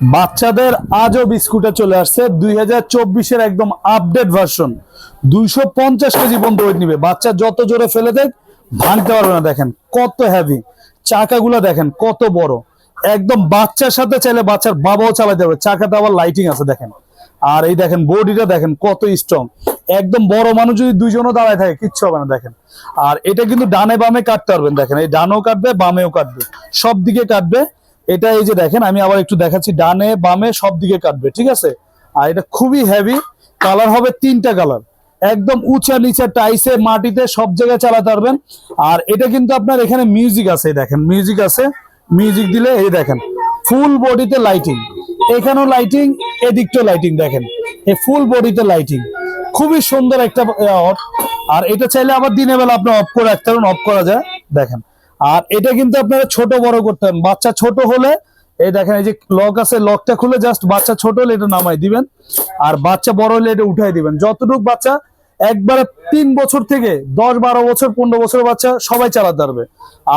বাচ্চাদের আজও বিস্কুটে চলে আসছে। দুই চব্বিশের একদম আপডেট ভার্সন দুইশো পঞ্চাশ কেজি পর্যন্ত ওয়েট নিবে। বাচ্চা যত জোরে ফেলে দেখ, ভাঙতে পারবে না, দেখেন। কত হেভি চাকাগুলো দেখেন, কত বড়। একদম বাচ্চার সাথে চাইলে বাচ্চার বাবাও চালাতে পারবে। চাকাতে আবার লাইটিং আছে, দেখেন। আর এই দেখেন বডিটা দেখেন, কত স্ট্রং একদম বড় মানুষ যদি দুইজনও দাঁড়ায় থাকে, কিচ্ছু হবে না, দেখেন। আর এটা কিন্তু ডানে বামে কাটতে পারবেন, দেখেন। এই ডানেও কাটবে, বামেও কাটবে। সব দিকে কাটবে। এটা এই যে দেখেন, আমি আবার একটু দেখাচ্ছি, ডানে বামে সব দিকে কাটবে, ঠিক আছে? আর এটা খুবই হেভি কালার হবে তিনটা কালার একদম উঁচা নিচে টাইসে মাটিতে সব জায়গায় চালাতে পারবেন। আর এটা কিন্তু আপনার এখানে মিউজিক আছে দেখেন মিউজিক আছে। মিউজিক দিলে এই দেখেন ফুল বডিতে লাইটিং এখানেও লাইটিং এদিকটাও লাইটিং দেখেন। এই ফুল বডিতে লাইটিং খুবই সুন্দর একটা আর এটা চাইলে আবার দিনের বেলা আপনি অফ করে রাখতে পারেন অফ করা যায়, দেখেন। আর এটা কিন্তু আপনারা ছোট বড় করতে পারেন। বাচ্চা ছোট হলে, এই দেখেন, এই যে লক আছে লকটা খুলে জাস্ট বাচ্চা ছোট হলে এটা নামাই দিবেন। আর বাচ্চা বড় হলে এটা উঠাই দিবেন। যতটুকু বাচ্চা, একবারে তিন বছর থেকে দশ, বারো বছর, পনেরো বছর বাচ্চা সবাই চালাতে পারবে।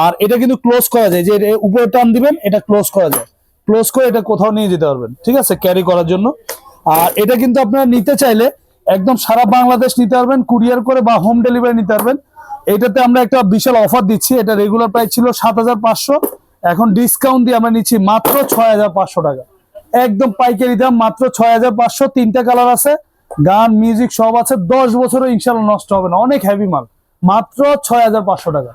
আর এটা কিন্তু ক্লোজ করা যায়। যে উপরে টান দিবেন, এটা ক্লোজ করা যায়। ক্লোজ করে এটা কোথাও নিয়ে যেতে পারবেন, ঠিক আছে? ক্যারি করার জন্য। আর এটা কিন্তু আপনারা নিতে চাইলে একদম সারা বাংলাদেশ নিতে পারবেন কুরিয়ার করে বা হোম ডেলিভারি নিতে পারবেন। এটাতে আমরা একটা বিশাল অফার দিচ্ছি। এটা রেগুলার প্রাইস ছিল সাত হাজার পাঁচশো। এখন ডিসকাউন্ট দিয়ে আমরা নিচ্ছি মাত্র ছয় হাজার পাঁচশো টাকা। একদম পাইকারি দাম, মাত্র ছয় হাজার পাঁচশো। তিনটা কালার আছে। গান মিউজিক সব আছে। দশ বছরও ইনশাল্লাহ নষ্ট হবে না। অনেক হ্যাভি মাল। মাত্র ছয় হাজার পাঁচশো টাকা।